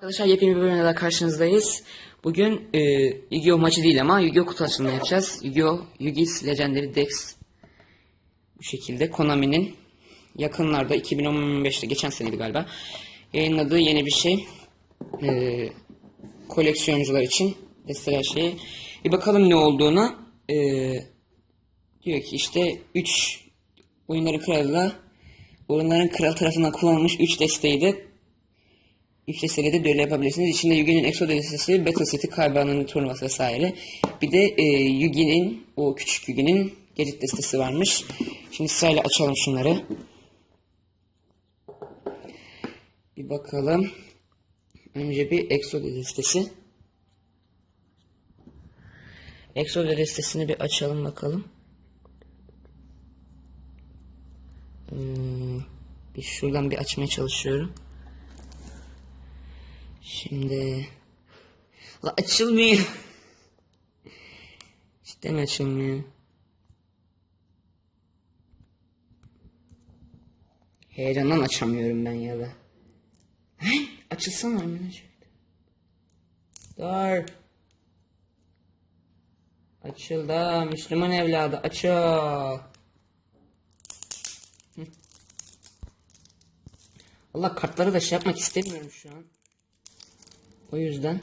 Arkadaşlar yepyeni bir bölümde karşınızdayız. Bugün e, Yu-Gi-Oh maçı değil ama Yu-Gi-Oh kutu açılımı yapacağız. Yu-Gi-Oh, Yu-Gi's Legendary Dex. Bu şekilde Konami'nin yakınlarda 2015'te geçen seneydi galiba yayınladığı yeni bir şey. E, koleksiyoncular için desteler şeyi. Bir bakalım ne olduğuna. E, diyor ki işte 3 oyunların kralı oyunların kral tarafından kullanılmış 3 desteği de Üç desteğiyle de düello yapabilirsiniz. İçinde Yugi'nin Exo destesi, Battle City, Kayban'ın turnuvası vesaire. Bir de e, Yugi'nin, o küçük Yugi'nin Gecit destesi varmış. Şimdi sırayla açalım şunları. Bir bakalım. Önce bir Exo destesi. Exo destesini bir açalım bakalım. Hmm, bir şuradan bir açmaya çalışıyorum. Şimdi La açılmıyor. Cidden açılmıyor. Heyecandan açamıyorum ben ya da. Açılsana hemen Dur. Açıldı. Müslüman evladı açıl. Allah kartları da şey yapmak istemiyorum şu an. O yüzden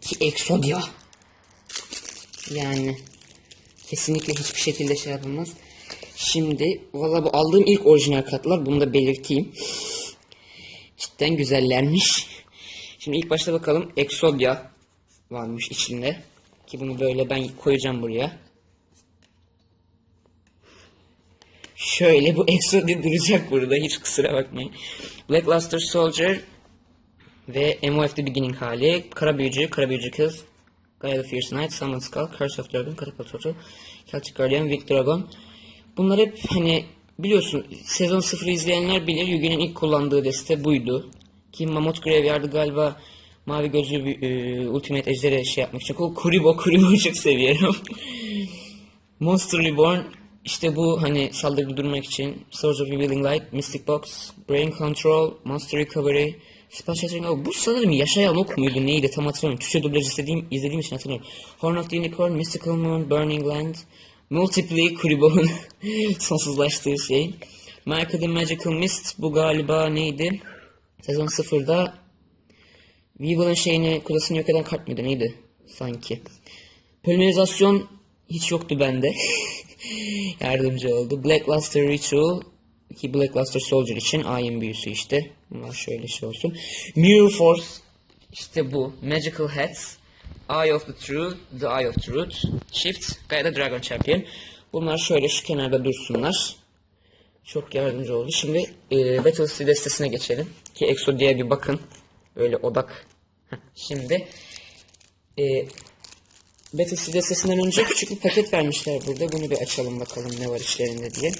ki Exodia yani kesinlikle hiçbir şekilde şey yapılmaz. Şimdi valla bu aldığım ilk orijinal kartlar bunu da belirteyim. Cidden güzellermiş. Şimdi ilk başta bakalım Exodia varmış içinde. Ki bunu böyle ben koyacağım buraya. Şöyle bu Exodia duracak burada hiç kusura bakmayın. Blackluster Soldier ve MOF The Beginning hali. Kara Büyücü, Kara Büyücü Kız, Gaia the Fierce Knight, Summon Skull, Curse of Dragon, Catapult Turtle, Celtic Guardian, Wick Dragon. Bunlar hep hani biliyorsun sezon 0'ı izleyenler bilir Yugi'nin ilk kullandığı deste buydu. Ki Mammoth Graveyard'ı galiba mavi gözlü bir e, Ultimate Ejder'e şey yapmak için. O Kuribo, Kuribo'yu çok seviyorum. Monster Reborn işte bu hani saldırı durmak için Swords of Revealing Light, Mystic Box, Brain Control, Monster Recovery, Spell Shattering oh, Bu sanırım yaşayan ok muydu neydi tam hatırlamıyorum. Türkçe dublaj izlediğim, izlediğim için hatırlıyorum. Horn of the Unicorn, Mystical Moon, Burning Land, Multiply Kuribo'nun sonsuzlaştığı şey. Michael the Magical Mist bu galiba neydi? Sezon 0'da Weevil'ın şeyini kudasını yok eden kart mıydı neydi? Sanki. Polimerizasyon hiç yoktu bende. Yardımcı oldu. Blackluster Ritual ki Blackluster Soldier için ayin büyüsü işte. Bunlar şöyle şey olsun. Mirror Force işte bu. Magical Hats. Eye of the Truth, The Eye of Truth, Shift, Gaia Dragon Champion. Bunlar şöyle şu kenarda dursunlar. Çok yardımcı oldu. Şimdi e, Battle City destesine geçelim. Ki Exo diye bir bakın. Böyle odak. Şimdi e, Battle City destesinden önce küçük bir paket vermişler burada. Bunu bir açalım bakalım ne var içlerinde diye.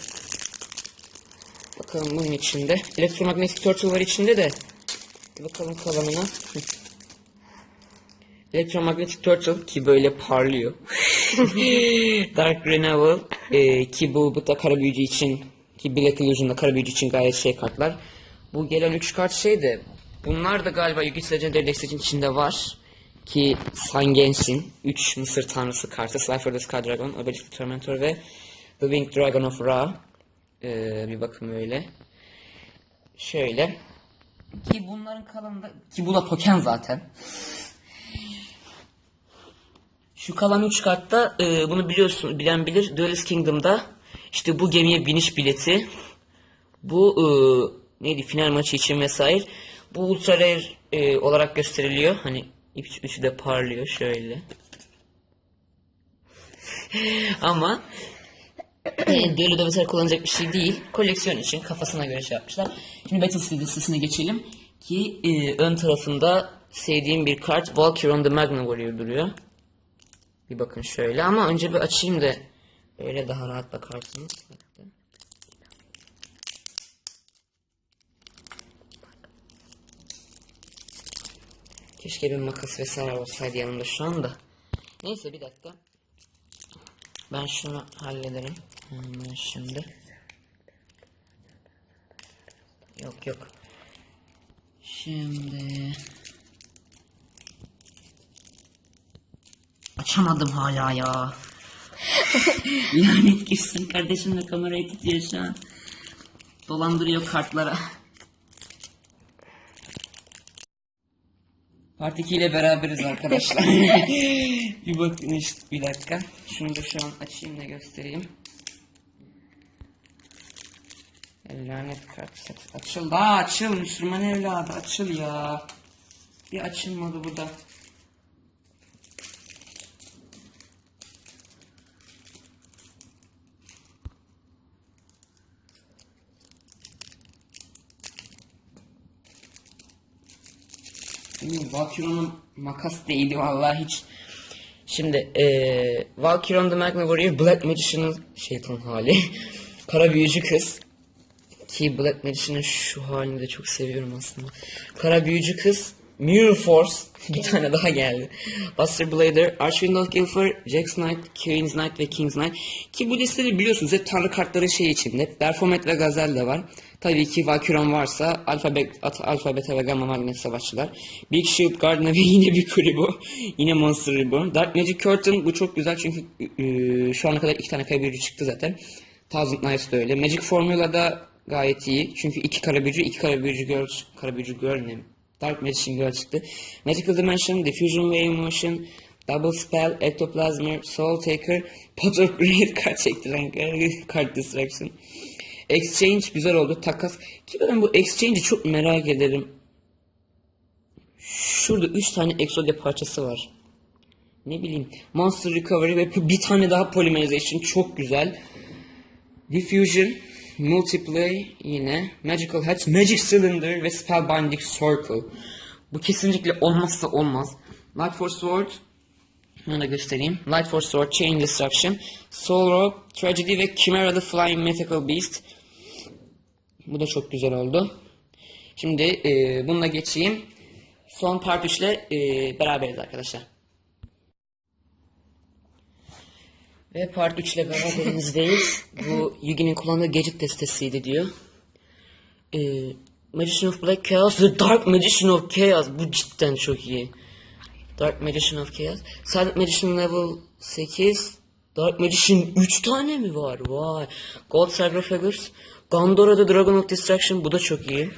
Bakalım bunun içinde. Elektromagnetic Turtle var içinde de. Bakalım kalanına. Elektromagnetic Turtle ki böyle parlıyor. Dark Renewal e, ki bu, bu da kara büyücü için ki Black Illusion'da kara büyücü için gayet şey kartlar. Bu gelen 3 kart şey de bunlar da galiba Yu-Gi-Oh! Legendary Dex'in içinde var. Ki Sangenshin 3 Mısır tanrısı kartı Cypher the Sky Dragon, Obelisk Tormentor ve The Winged Dragon of Ra. Ee, bir bakın böyle. Şöyle. Ki bunların kalanında ki bu da token zaten. Şu kalan 3 kartta e, bunu biliyorsun bilen bilir. Duelist Kingdom'da işte bu gemiye biniş bileti. Bu e, neydi final maçı için vesaire. Bu ultra rare e, olarak gösteriliyor. Hani üç, üçü de parlıyor şöyle. Ama Düello'da vesaire kullanacak bir şey değil. Koleksiyon için kafasına göre şey yapmışlar. Şimdi Battle Steel listesine geçelim. Ki e, ön tarafında sevdiğim bir kart Valkyrie on the Magna Warrior duruyor. Bir bakın şöyle ama önce bir açayım da öyle daha rahat bakarsınız. Keşke bir makas vesaire olsaydı yanımda şu anda. Neyse bir dakika. Ben şunu hallederim. Hemen şimdi. Yok yok. Şimdi açamadım hala ya. Lanet gitsin kardeşim de kamerayı tutuyor şu an. Dolandırıyor kartlara. Part 2 ile beraberiz arkadaşlar. bir bakın işte bir dakika. Şunu da şu an açayım da göstereyim. Lanet kart set. Açıl daha açıl Müslüman evladı açıl ya. Bir açılmadı bu da. Valkyrie'nin makas değildi vallahi hiç. Şimdi eee Valkyrie on the Magna Warrior Black Magician'ın şeytan hali. Kara büyücü kız. Ki Black Magician'ın şu halini de çok seviyorum aslında. Kara büyücü kız. Mirror Force. Bir tane daha geldi. Buster Blader, of Guilford, Jax Knight, Queen's Knight ve King's Knight. Ki bu listeleri biliyorsunuz hep tanrı kartları şey içinde. Performet ve Gazel de var. Tabii ki Valkyron varsa alfabe, at, alfa, ve gamma magnet savaşçılar. Big Shield Gardner ve yine bir Kuribo. Yine Monster Reborn. Dark Magic Curtain bu çok güzel çünkü e, şu ana kadar iki tane kaybedici çıktı zaten. Thousand Knights da öyle. Magic Formula'da gayet iyi. Çünkü iki kara büyücü, iki kara büyücü girl ne? Dark Magician girl çıktı. Magical Dimension, Diffusion Wave Motion, Double Spell, Ectoplasmer, Soul Taker, Pot of Great kart çektiren kart Distraction. Exchange güzel oldu. Takas. Ki ben bu Exchange'i çok merak ederim. Şurada 3 tane Exodia parçası var. Ne bileyim. Monster Recovery ve bir tane daha Polymerization çok güzel. Diffusion, Multiplay yine, Magical Hatch, Magic Cylinder ve Spellbinding Circle. Bu kesinlikle olmazsa olmaz. Light Force Sword, bunu da göstereyim. Light Force Sword, Chain Destruction, Soul Robe, Tragedy ve Chimera Flying Mythical Beast. Bu da çok güzel oldu. Şimdi e, bununla geçeyim. Son part 3 ile e, beraberiz arkadaşlar. Ve part 3 ile beraberimizdeyiz. Bu Yugi'nin kullandığı gadget destesiydi diyor. E, Magician of Black Chaos The Dark Magician of Chaos. Bu cidden çok iyi. Dark Magician of Chaos. Silent Magician level 8. Dark Magician 3 tane mi var? Vay. Gold Sarcophagus. Gandora the Dragon of Destruction. Bu da çok iyi.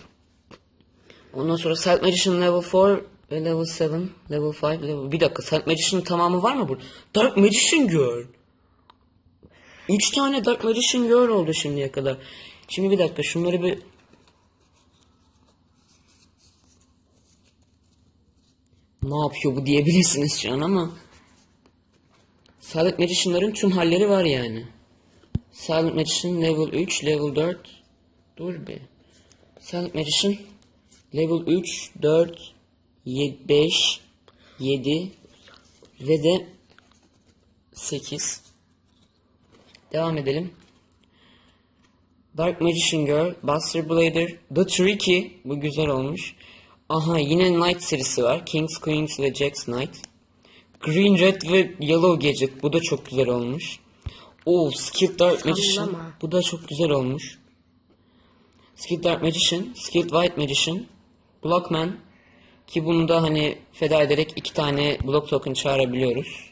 Ondan sonra Silent Magician level 4 ve level 7, level 5, level... Bir dakika Silent Magician'ın tamamı var mı burada? Dark Magician Girl. 3 tane Dark Magician Girl oldu şimdiye kadar. Şimdi bir dakika şunları bir... Ne yapıyor bu diyebilirsiniz şu an ama... Silent Magician'ların tüm halleri var yani. Silent Magician level 3, level 4. Dur be. Silent Magician level 3, 4, 7, 5, 7 ve de 8. Devam edelim. Dark Magician Girl, Buster Blader, The Tricky, bu güzel olmuş. Aha yine Knight serisi var. Kings, Queens ve Jax Knight. Green, Red ve Yellow Gadget, bu da çok güzel olmuş. Oo, Skilled Dark Magician, Sallama. bu da çok güzel olmuş. Skilled Dark Magician, Skilled White Magician, Blockman ki bunu da hani feda ederek iki tane block token çağırabiliyoruz.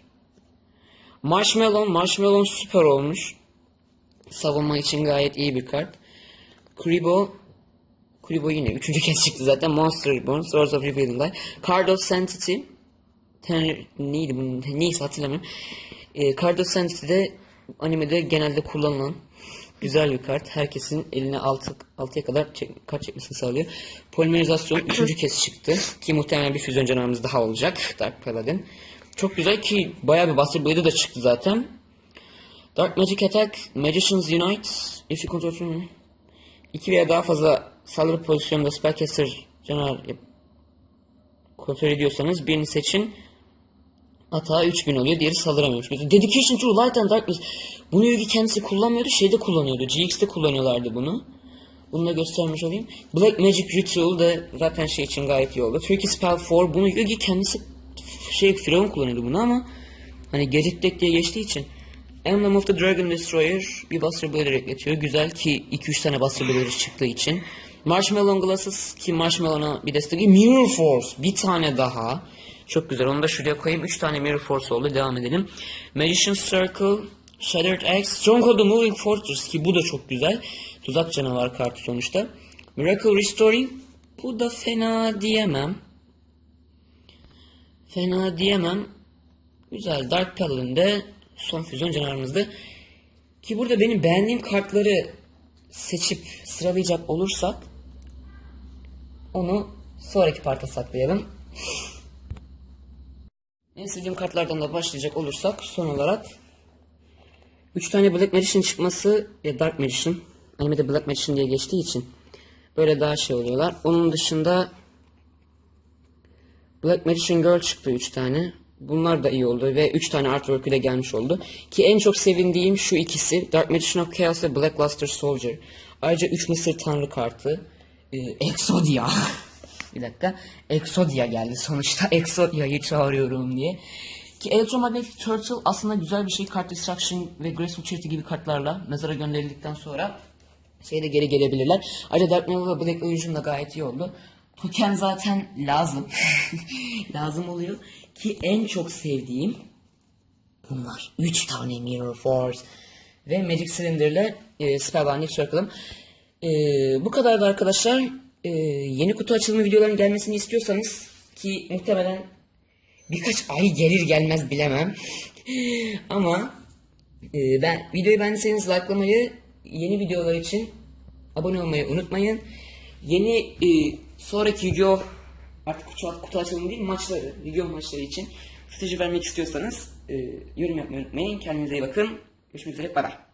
Marshmallow, Marshmallow süper olmuş. Savunma için gayet iyi bir kart. Kuribo, Kuribo yine üçüncü kez çıktı zaten. Monster Reborn, Swords of Revealing Light. Card of Sanctity, Ten, neydi bunun, neyse hatırlamıyorum. E, Card of Sanity'de animede genelde kullanılan güzel bir kart. Herkesin eline 6 6'ya kadar çek, kart çekmesini sağlıyor. Polimerizasyon 3. kez çıktı. Ki muhtemelen bir füzyon canavarımız daha olacak. Dark Paladin. Çok güzel ki bayağı bir Buster da çıktı zaten. Dark Magic Attack, Magicians Unite, if you control İki veya daha fazla saldırı pozisyonunda Spellcaster canavar kontrol ediyorsanız birini seçin. Hata 3000 oluyor. Diğeri saldıramıyormuş. Mesela Dedication to Light and Darkness. Bunu Yugi kendisi kullanmıyordu. Şeyde kullanıyordu. GX'de kullanıyorlardı bunu. Bunu da göstermiş olayım. Black Magic Ritual da zaten şey için gayet iyi oldu. Tricky Spell 4. Bunu Yugi kendisi şey Firavun kullanıyordu bunu ama hani Gadget Deck diye geçtiği için Emblem of the Dragon Destroyer bir Buster Blader ekletiyor. Güzel ki 2-3 tane Buster Blader çıktığı için. Marshmallow Glasses ki Marshmallow'a bir destek. Mirror Force bir tane daha. Çok güzel. Onu da şuraya koyayım. 3 tane Mirror Force oldu. Devam edelim. Magician's Circle, Shattered Axe, Stronghold the Moving Fortress ki bu da çok güzel. Tuzak canavar kartı sonuçta. Miracle Restoring bu da fena diyemem. Fena diyemem. Güzel. Dark Paladin'de son füzyon canavarımızdı. Ki burada benim beğendiğim kartları seçip sıralayacak olursak onu sonraki parta saklayalım. En sevdiğim kartlardan da başlayacak olursak son olarak 3 tane Black Magician çıkması ya Dark Magician animede Black Magician diye geçtiği için böyle daha şey oluyorlar. Onun dışında Black Magician Girl çıktı 3 tane. Bunlar da iyi oldu ve 3 tane artwork ile gelmiş oldu. Ki en çok sevindiğim şu ikisi. Dark Magician of Chaos ve Black Luster Soldier. Ayrıca 3 Mısır Tanrı kartı. Ee, Exodia. bir dakika. Exodia geldi sonuçta. Exodia'yı çağırıyorum diye. Ki Electromagnetic Turtle aslında güzel bir şey. Card Destruction ve Graceful Charity gibi kartlarla mezara gönderildikten sonra şeyde geri gelebilirler. Ayrıca Dark Neville ve Black Illusion da gayet iyi oldu. Token zaten lazım. lazım oluyor. Ki en çok sevdiğim bunlar. 3 tane Mirror Force ve Magic Cylinder ile e, Spellbinding Circle'ım. E, bu kadardı arkadaşlar. E, yeni kutu açılımı videoların gelmesini istiyorsanız ki muhtemelen birkaç ay gelir gelmez bilemem. Ama ee, ben videoyu beğendiyseniz likelamayı, yeni videolar için abone olmayı unutmayın. Yeni e, sonraki video artık kutu, kutu açılımı değil maçları, video maçları için strateji vermek istiyorsanız e, yorum yapmayı unutmayın. Kendinize iyi bakın. Görüşmek üzere. Bay bay.